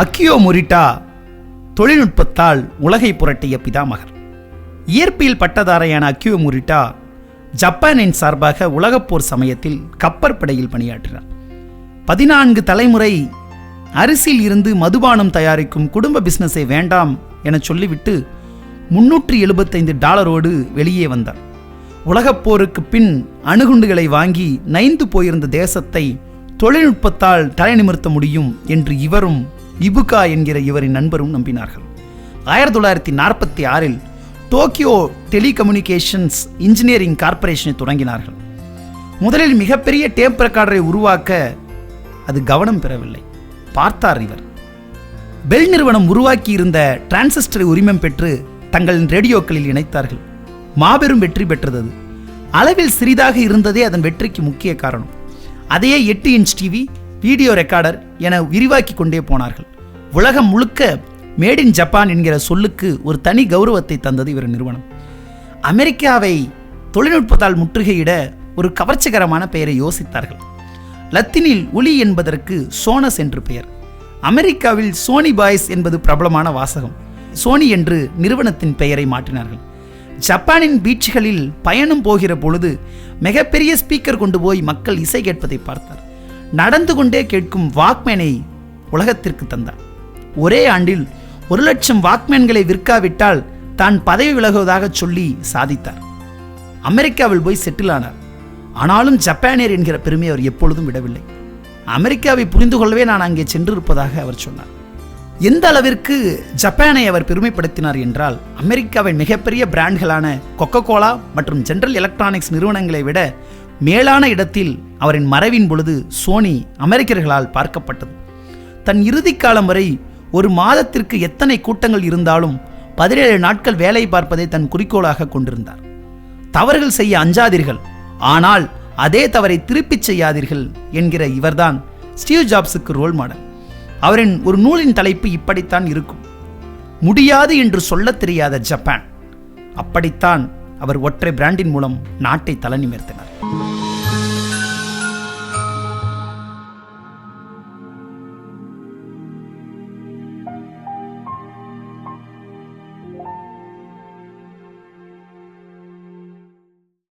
அக்கியோ Morita தொழில்நுட்பத்தால் உலகை புரட்டிய பிதாமகர். இயற்பியல் பட்டதாரையான அக்கியோ மொரிட்டா ஜப்பானின் சார்பாக உலகப்போர் சமயத்தில் கப்பற்படையில் பணியாற்றினார். பதினான்கு தலைமுறை அரிசியில் இருந்து மதுபானம் தயாரிக்கும் குடும்ப பிஸ்னஸை வேண்டாம் என சொல்லிவிட்டு முன்னூற்றி எழுபத்தைந்து டாலரோடு வெளியே வந்தார். உலகப்போருக்கு பின் அணுகுண்டுகளை வாங்கி நைந்து போயிருந்த தேசத்தை தொழில்நுட்பத்தால் தலை நிமிர்த்த முடியும் என்று இவரும் இபுகா என்கிற இவரின் நண்பரும் நம்பினார்கள். ஆயிரத்தி தொள்ளாயிரத்தி நாற்பத்தி ஆறில் டோக்கியோ டெலிகம்யூனிகேஷன்ஸ் இன்ஜினியரிங் கார்ப்பரேஷனை தொடங்கினார்கள். முதலில் மிகப்பெரிய டேப் ரெக்கார்டரை உருவாக்க அது கவனம் பெறவில்லை. பார்த்தார் இவர். பெல் நிறுவனம் உருவாக்கியிருந்த டிரான்சிஸ்டரை உரிமம் பெற்று தங்களின் ரேடியோக்களில் இணைத்தார்கள். மாபெரும் வெற்றி பெற்றது அளவில் சிறிதாக இருந்ததே அதன் வெற்றிக்கு முக்கிய காரணம். அதையே எட்டு இன்ச் டிவி வீடியோ ரெக்கார்டர் என விரிவாக்கி கொண்டே போனார்கள். உலகம் முழுக்க மேட் இன் ஜப்பான் என்கிற சொல்லுக்கு ஒரு தனி கௌரவத்தை தந்தது இவர் நிறுவனம். அமெரிக்காவை தொழில்நுட்பத்தால் முற்றுகையிட ஒரு கவர்ச்சிகரமான பெயரை யோசித்தார்கள். லத்தீனில் ஒளி என்பதற்கு சோனஸ் என்று பெயர். அமெரிக்காவில் சோனி பாய்ஸ் என்பது பிரபலமான வாசகம். சோனி என்று நிறுவனத்தின் பெயரை மாற்றினார்கள். ஜப்பானின் பீச்சுகளில் பயணம் போகிற பொழுது மிகப்பெரிய ஸ்பீக்கர் கொண்டு போய் மக்கள் இசை கேட்பதை பார்த்தார். நடந்து கொண்டே கேட்கும் வாக்மேனை உலகத்திற்கு தந்தார். ஒரே ஆண்டில் ஒரு லட்சம் வாக்மேன்களை விற்காவிட்டால் தான் பதவி விலகுவதாக சொல்லி சாதித்தார். அமெரிக்காவில் போய் செட்டில் ஆனார். ஆனாலும் ஜப்பானியர் என்கிற பெருமை அவர் எப்பொழுதும் விடவில்லை. அமெரிக்காவை புரிந்து கொள்ளவே நான் அங்கே சென்றிருப்பதாக அவர் சொன்னார். எந்த அளவிற்கு ஜப்பானை அவர் பெருமைப்படுத்தினார் என்றால் அமெரிக்காவின் மிகப்பெரிய பிராண்ட்களான கொக்கோ கோலா மற்றும் ஜெனரல் எலக்ட்ரானிக்ஸ் நிறுவனங்களை விட மேலான இடத்தில் அவரின் மறைவின் பொழுது சோனி அமெரிக்கர்களால் பார்க்கப்பட்டது. தன் இறுதி காலம் வரை ஒரு மாதத்திற்கு எத்தனை கூட்டங்கள் இருந்தாலும் பதினேழு நாட்கள் வேலை பார்ப்பதை தன் குறிக்கோளாக கொண்டிருந்தார். தவறுகள் செய்ய அஞ்சாதீர்கள். ஆனால் அதே தவறை திருப்பிச் செய்யாதீர்கள் என்கிற இவர்தான் ஸ்டீவ் ஜாப்ஸுக்கு ரோல் மாடல். அவரின் ஒரு நூலின் தலைப்பு இப்படித்தான் இருக்கும். முடியாது என்று சொல்லத் தெரியாத ஜப்பான். அப்படித்தான் அவர் ஒற்றை பிராண்டின் மூலம் நாட்டை தலை நிமிர்த்தினார்.